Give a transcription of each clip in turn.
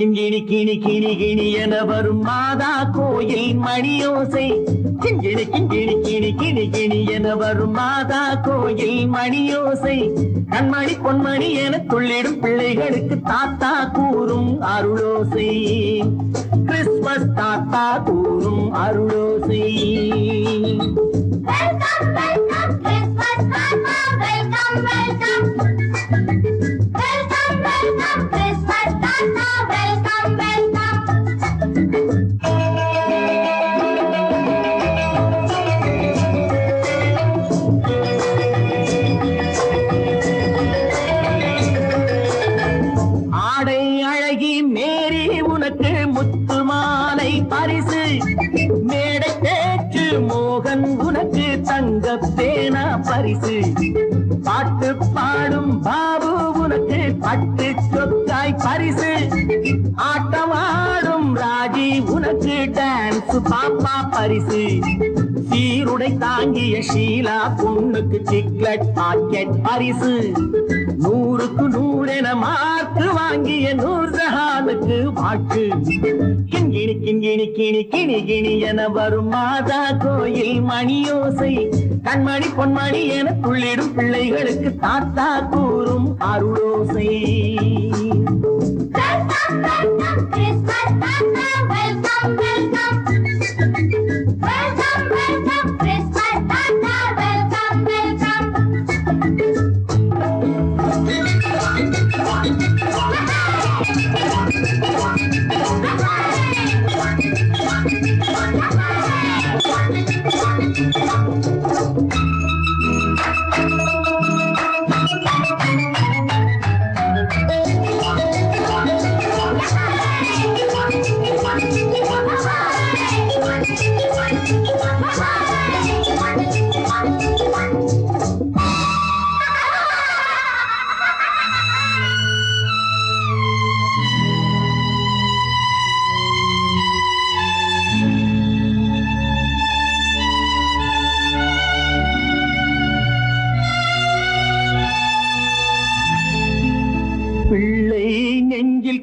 கிங்கிணி கிணி கிணி கிணி என வரும் மாதா கோயில் மணியோசை. கிங்கிணி கிங்கிணி கிணி கிணி கிணி என வரும் மாதா கோயில் மணியோசை. கண்மணி பொன்மணி என துள்ளிடும் பிள்ளைகளுக்கு தாத்தா கூறும் அருளோசை. கிறிஸ்மஸ் தாத்தா கூறும் அருளோசை. மேரி முத்து மாலை பரிசு. மேடை பேச்சு மோகன் உனக்கு தங்க பேனா பரிசு. பாட்டு பாடும் பாபு உனக்கு பட்டு சொத்தாய் பரிசு. ஆட்டம் ஆடும் ராஜி உனக்கு டான்ஸ் பாப்பா பரிசு. சீருடை தாங்கிய ஷீலா பொண்ணுக்கு சிக்லெட் பாக்கெட் பரிசு. நூறுக்கு நூறென மார்க்கு வாங்கிய நூர் ஜஹானுக்கு வாக்கு. கிண்கிணி கிண்கிணி கிணி கிணி கிணி என வரும் மாதா கோயில் மணியோசை. கண்மணி பொன்மணி என துள்ளிடும் பிள்ளைகளுக்கு தாத்தா கூறும் அருளோசை. வெல்கம் வெல்கம் கிறிஸ்மஸ் தாத்தா வெல்கம் வெல்கம் வெல்கம்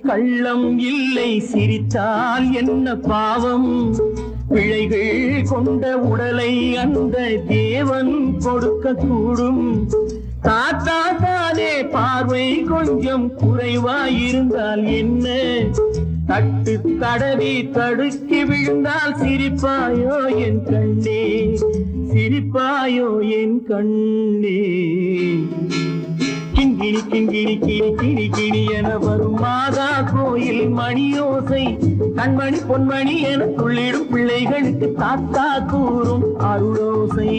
கள்ளம் இல்லை சிரித்தால் என்ன பாவம்? பிழைகள் கொண்ட உடலை அந்த தேவன் கொடுக்க கூடும் தாத்தா தானே பார்வை கொஞ்சம் குறைவாயிருந்தால் என்ன? தட்டு தடவி தடுக்கி விழுந்தால் சிரிப்பாயோ என் கண்ணே? சிரிப்பாயோ என் கண்ணே? கிணி கிங்கிணி கிணி கிணி கிணி என வரும் மாதா கோயில் மணியோசை. கண்மணி பொன்மணி என துள்ளிடும் பிள்ளைகளுக்கு தாத்தா கூறும் அருளோசை.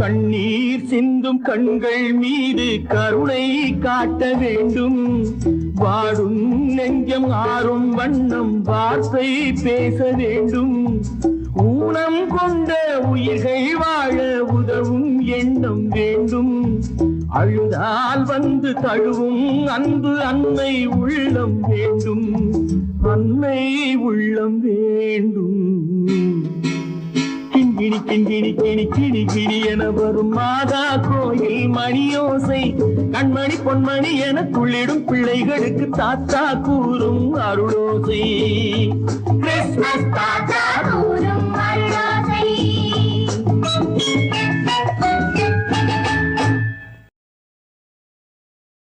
கண்ணீர் சிந்தும் கண்கள் மீது கருணை காட்ட வேண்டும். வாடும் நெஞ்சம் ஆறும் வண்ணம் வார்த்தை பேச வேண்டும். ஊனம் கொண்ட உயிர்கள் வாழ உதவும் எண்ணம் வேண்டும். அழுதால் வந்து தழுவும் அன்பு அன்னை உள்ளம் வேண்டும். அன்னை உள்ளம் வேண்டும். கிணி கிண்கிணி கிணி கிணி கிணி என வரும் மாதா கோயில் மணியோசை. கண்மணி பொன்மணி என துள்ளிடும் பிள்ளைகளுக்கு தாத்தா கூறும் அருளோசை. கிறிஸ்மஸ் தாத்தா